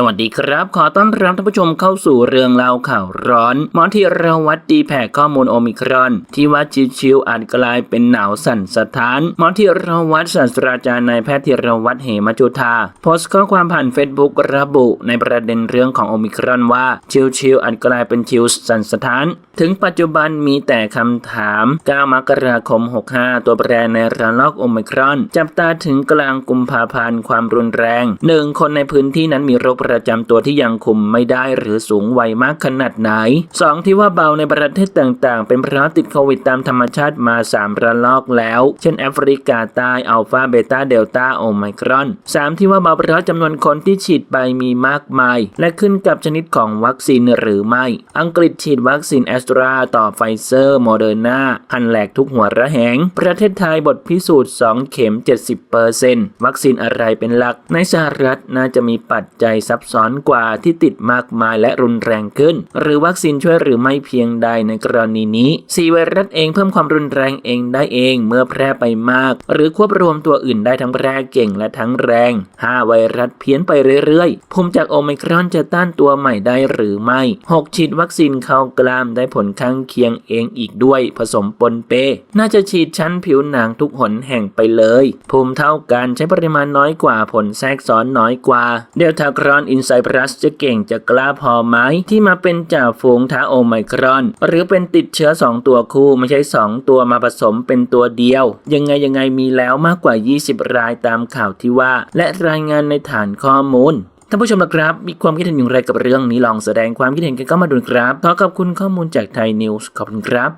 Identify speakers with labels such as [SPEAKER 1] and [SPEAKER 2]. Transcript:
[SPEAKER 1] สวัสดีครับ ขอต้อนรับท่านผู้ชมเข้าสู่เรื่องเล่าข่าวร้อนหมอที่ระวัดดีแผ่ข้อมูลโอมิครอน ที่ว่าชิวๆอาจกลายเป็นหนาวสั่นสะท้านหมอที่ระวัดศาสตราจารย์นายแพทย์ธีรวัตรเหมจุธาโพสต์ข้อความผ่านเฟซบุ๊กระบุ ในประเด็นเรื่องของโอมิครอนว่าชิวๆอาจกลายเป็นชิวสั่นสะท้าน ถึงปัจจุบันมีแต่คำถาม 9 มกราคม 65 ตัวแปรในระลอกโอมิครอน จับตาถึงกลางกุมภาพันธ์ความรุนแรงหนึ่งคนในพื้นที่นั้นมีโรคประจำตัวที่ยังคุมไม่ได้หรือสูงวัยมากขนาดไหน 2. ที่ว่าเบาในประเทศต่างๆ เป็นเพราะติดโควิดตามธรรมชาติมา 3 ระลอกแล้ว เช่นแอฟริกาใต้อัลฟาเบต้าเดลต้าโอไมครอน 3. ที่ว่าเบาเพราะจำนวนคนที่ฉีดไปมีมากมาย และขึ้นกับชนิดของวัคซีนหรือไม่ อังกฤษฉีดวัคซีนแอสตราต่อไฟเซอร์โมเดอร์นาพันแหลกทุกหัวระแหง ประเทศไทยบทพิสูจน์ 2 เข็ม 70%วัคซีนอะไรเป็นหลักในสหรัฐน่าจะมีปัจจัยซับซ้อนกว่าที่ติดมากมายและรุนแรงขึ้น หรือวัคซีนช่วยหรือไม่เพียงใดในกรณีนี้ซีไวรัสเองเพิ่มความรุนแรงเองได้เองเมื่อแพร่ไปมาก หรือควบรวมตัวอื่นได้ทั้งแพร่เก่งและทั้งแรง 5 ไวรัสเพี้ยนไปเรื่อยๆ ภูมิจากโอไมครอนจะต้านตัวใหม่ได้หรือไม่ 6 ฉีดวัคซีนเข้ากล้ามได้ผลข้างเคียงเองอีกด้วยผสมปนเป น่าจะฉีดชั้นผิวหนังทุกหนแห่งไปเลย ภูมิเท่ากันใช้ปริมาณน้อยกว่าผลแทรกซ้อนน้อยกว่า เดลตาครอนอินไซพลัสจะเก่งจะกล้าพอไหมที่มาเป็นจ่าฝูงท้าโอไมครอน หรือเป็นติดเชื้อ 2 ตัวคู่ไม่ใช่ 2 ตัวมาผสมเป็นตัวเดียว ยังไงยังไงมีแล้วมากกว่า 20 รายตามข่าวที่ว่า และรายงานในฐานข้อมูลท่านผู้ชมนะครับ มีความคิดเห็นอย่างไรกับเรื่องนี้ลองแสดงความคิดเห็นกันก็มาดูนะครับ ขอขอบคุณข้อมูลจากไทยนิวส์ขอบคุณครับ